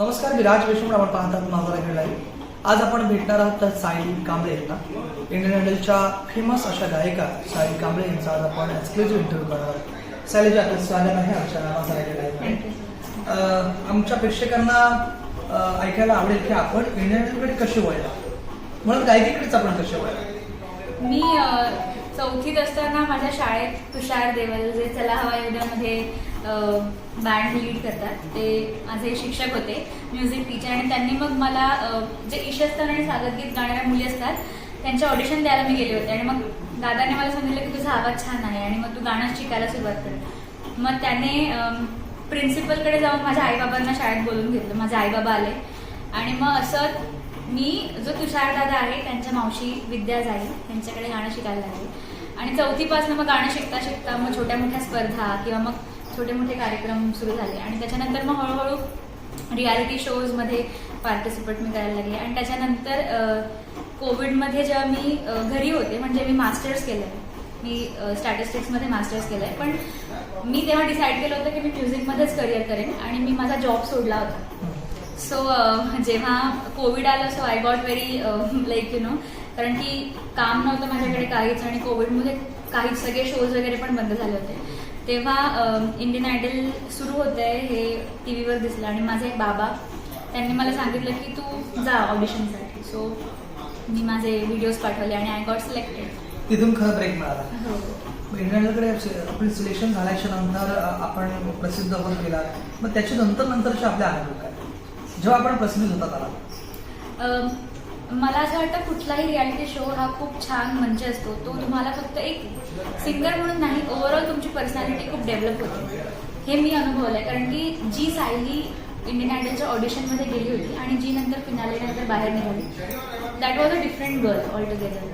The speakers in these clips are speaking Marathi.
नमस्कार मी राज विष्णू आपण पाहतात माझा रेकॉर्ड लाईव्ह आज आपण भेटणार आहोत तर सायली कांबळे यांना. इंडियन आयडलच्या फेमस अशा गायिका सायली कांबळे यांचा आज आपण एक्सक्लुझिव्ह इंटरव्ह्यू करणार आहोत. सायलीजी आपलं स्वागत आहे आमच्या माझा रेकॉर्ड लाईव्ह आमच्या प्रेक्षकांना ऐकायला आवडेल की आपण इंडियन आयडलकडे कसे वळला? म्हणून गायकीकडेच आपण कसे वळला? मी चौथीत असताना माझ्या शाळेत तुषार देवल जे चला हवा युद्धामध्ये बँड लीड करतात. ते माझे शिक्षक होते म्युझिक टीचर आणि त्यांनी मग मला जे इशस्तर आणि सागरगीत गाणाऱ्या मुली असतात त्यांचे ऑडिशन द्यायला मी गेले होते. आणि मग दादाने मला सांगितलं की तुझा आवाज छान आहे आणि मग तू गाणं शिकायला सुरुवात कर. मग त्याने प्रिन्सिपलकडे जाऊन माझ्या आईबाबांना शाळेत बोलून घेतलं. माझे आईबाबा आले. आणि मग असं मी जो तुषार दादा आहे त्यांच्या मावशी विद्या जाईल त्यांच्याकडे गाणं शिकायला लागले. आणि चौथीपासून मग गाणं शिकता शिकता मग छोट्या मोठ्या स्पर्धा किंवा मग छोटे मोठे कार्यक्रम सुरू झाले. आणि त्याच्यानंतर मग हळूहळू रियालिटी शोजमध्ये पार्टिसिपेट मी करायला लागले. आणि त्याच्यानंतर कोविडमध्ये जेव्हा मी घरी होते म्हणजे मी मास्टर्स केलं आहे मी स्टॅटिस्टिक्समध्ये मास्टर्स केलं आहे पण मी तेव्हा डिसाईड केलं होतं की मी म्युझिकमध्येच करिअर करेन आणि मी माझा जॉब सोडला होता. सो जेव्हा कोविड आलं so I got very like you know कारण की काम नव्हतं माझ्याकडे काहीच आणि कोविडमध्ये काही सगळे शोज वगैरे पण बंद झाले होते. तेव्हा इंडियन आयडल सुरू होत आहे हे टी व्हीवर दिसलं आणि माझे एक बाबा त्यांनी मला सांगितलं की तू जा ऑडिशनसाठी सो मी माझे व्हिडिओज पाठवले आणि आय गॉट सिलेक्टेड तिथून खरं ब्रेक मिळाला. हो. आपलं सिलेक्शन झाल्याच्यानंतर आपण प्रसिद्ध होत गेला मग त्याच्या नंतर नंतरचे आपले अनुभव काय? जेव्हा आपण प्रसिद्ध होता त्याला? मला असं वाटतं कुठलाही रियालिटी शो हा खूप छान मंच असतो. तो तुम्हाला फक्त एक सिंगर म्हणून नाही ओव्हरऑल तुमची पर्सनॅलिटी खूप डेव्हलप होते. हे मी अनुभवलं आहे कारण की जी सायली इंडियन आयडलच्या ऑडिशनमध्ये गेली होती आणि जी नंतर फिनालेनंतर बाहेर निघाली that was a different girl altogether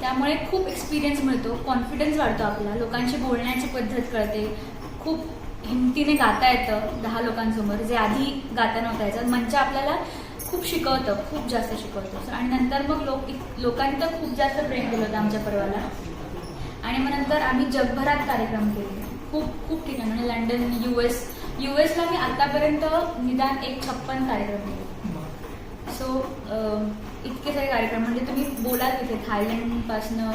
त्यामुळे खूप एक्सपिरियन्स मिळतो कॉन्फिडन्स वाढतो आपला. लोकांशी बोलण्याची पद्धत कळते. खूप हिमतीने गाता येतं दहा लोकांसमोर. जे आधी गाता नव्हता यायचं मंच आपल्याला खूप शिकवतं खूप जास्त शिकवतं. आणि नंतर मग लोक लोकांनी तर खूप जास्त प्रेम केलं होतं आमच्या पर्वाला. आणि मग नंतर आम्ही जगभरात कार्यक्रम केले. खूप खूप ठिकाणी. म्हणजे लंडन यू एस यू एसला मी आतापर्यंत निदान एक छप्पन कार्यक्रम केले. सो इतके सारे कार्यक्रम. म्हणजे तुम्ही बोलाल तिथे थायलंडपासनं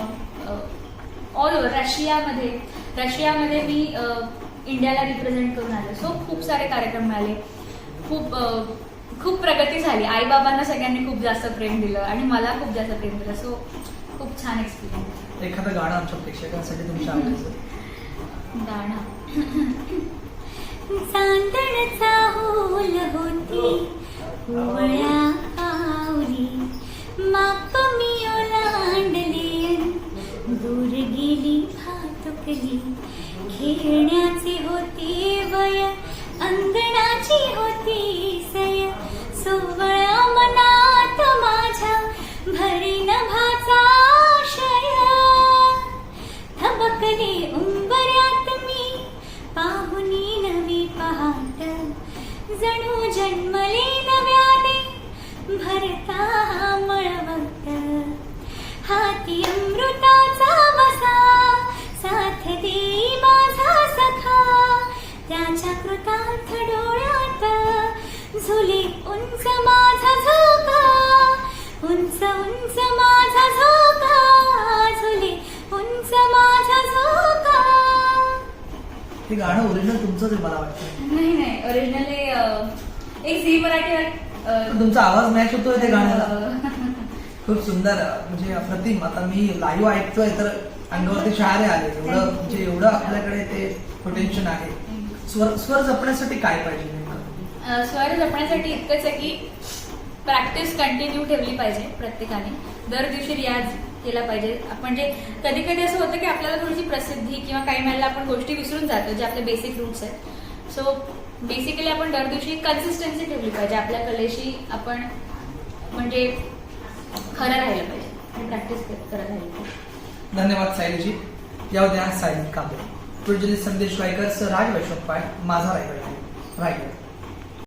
ऑल ओव्हर रशियामध्ये रशियामध्ये मी इंडियाला रिप्रेझेंट करून आले. सो खूप सारे कार्यक्रम मिळाले खूप खूप प्रगती झाली. आईबाबांना सगळ्यांनी खूप जास्त प्रेम दिलं आणि मला खूप जास्त प्रेम दिलं. सो खूप छान एक्सपिरियन्स एखादं गाणं आमच्या प्रेक्षकांसाठी तुमच्या गाणं. होती आवली. माप मी ओलांडली दूर गेली भातुकली. खेळण्याची होती वय अंगणाची होती सय. सोवळ्या मनात माझ्या भरी नभाचा आशय थबकली उंबऱ्यात मी पाहुनी नवी पहाट जणू जन्मले नव्याने भरता कृतार्थ डोळ्यात झुले उंच माझा झोका उंच उंच माझा झोका झुले उंच माझा झोका. हे गाणं ओरिजिनल तुमचंच आहे मला वाटतं. नाही नाही ओरिजिनली एक झी मराठी तुमचा आवाज मॅच होतोय ते गाण्याला. खूप सुंदर. म्हणजे अप्रतिम. आता मी लाईव्ह ऐकतोय तर अंगावरती शहारे आले. एवढं म्हणजे एवढं आपल्याकडे ते पोटेन्शियल आहे. स्वर स्वर जपण्यासाठी काय पाहिजे नेमकं? स्वर जपण्यासाठी इतकंच आहे की प्रॅक्टिस कंटिन्यू ठेवली पाहिजे प्रत्येकाने. दर दिवशी रियाज केला पाहिजे. आपण जे कधी कधी असं होतं की आपल्याला थोडीशी प्रसिद्धी किंवा काही वेळेला आपण गोष्टी विसरून जातो जे आपले बेसिक रूट्स आहेत. सो बेसिकली आपण दर दिवशी कन्सिस्टन्सी ठेवली पाहिजे. आपल्या कलेशी आपण म्हणजे खरं राहिलं पाहिजे. आणि प्रॅक्टिस करत राहिलं पाहिजे. धन्यवाद सायलीजी या उद्या सायली कांबळे संदेश वायकर सर राज वैष्णव पाय माझा रायगड रायगड.